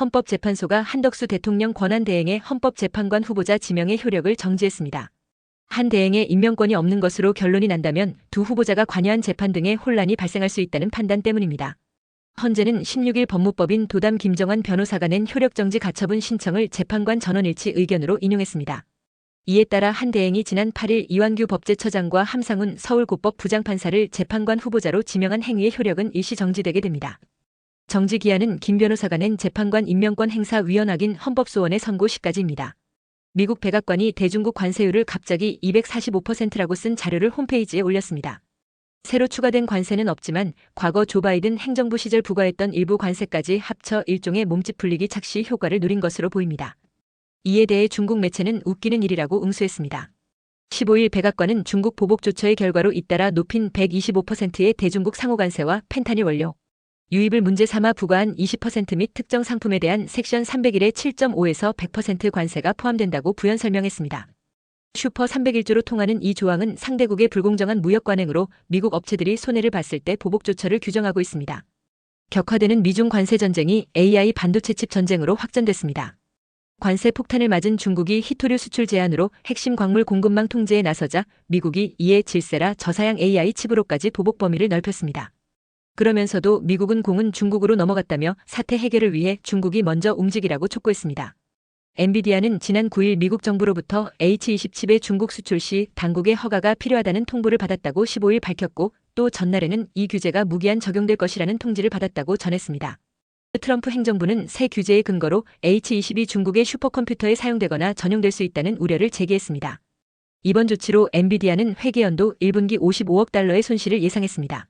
헌법재판소가 한덕수 대통령 권한대행의 헌법재판관 후보자 지명의 효력을 정지했습니다. 한 대행의 임명권이 없는 것으로 결론이 난다면 두 후보자가 관여한 재판 등의 혼란이 발생할 수 있다는 판단 때문입니다. 헌재는 16일 법무법인 도담 김정환 변호사가 낸 효력정지 가처분 신청을 재판관 전원일치 의견으로 인용했습니다. 이에 따라 한 대행이 지난 8일 이완규 법제처장과 함상훈 서울고법 부장판사를 재판관 후보자로 지명한 행위의 효력은 일시 정지되게 됩니다. 정지 기한은 김 변호사가 낸 재판관 임명권 행사 위헌 확인 헌법소원의 선고 시까지입니다. 미국 백악관이 대중국 관세율을 갑자기 245%라고 쓴 자료를 홈페이지에 올렸습니다. 새로 추가된 관세는 없지만 과거 조 바이든 행정부 시절 부과했던 일부 관세까지 합쳐 일종의 몸집 풀리기 착시 효과를 누린 것으로 보입니다. 이에 대해 중국 매체는 웃기는 일이라고 응수했습니다. 15일 백악관은 중국 보복 조처의 결과로 잇따라 높인 125%의 대중국 상호관세와 펜타닐 원료, 유입을 문제 삼아 부과한 20%및 특정 상품에 대한 섹션 301의 7.5에서 100% 관세가 포함된다고 부연 설명했습니다. 슈퍼 301조로 통하는 이 조항은 상대국의 불공정한 무역 관행으로 미국 업체들이 손해를 봤을 때 보복 조처를 규정하고 있습니다. 격화되는 미중 관세 전쟁이 AI 반도체 칩 전쟁으로 확전됐습니다. 관세 폭탄을 맞은 중국이 히토류 수출 제한으로 핵심 광물 공급망 통제에 나서자 미국이 이에 질세라 저사양 AI 칩으로까지 보복 범위를 넓혔습니다. 그러면서도 미국은 공은 중국으로 넘어갔다며 사태 해결을 위해 중국이 먼저 움직이라고 촉구했습니다. 엔비디아는 지난 9일 미국 정부로부터 H20 칩의 중국 수출 시 당국의 허가가 필요하다는 통보를 받았다고 15일 밝혔고 또 전날에는 이 규제가 무기한 적용될 것이라는 통지를 받았다고 전했습니다. 트럼프 행정부는 새 규제의 근거로 H20이 중국의 슈퍼컴퓨터에 사용되거나 전용될 수 있다는 우려를 제기했습니다. 이번 조치로 엔비디아는 회계연도 1분기 55억 달러의 손실을 예상했습니다.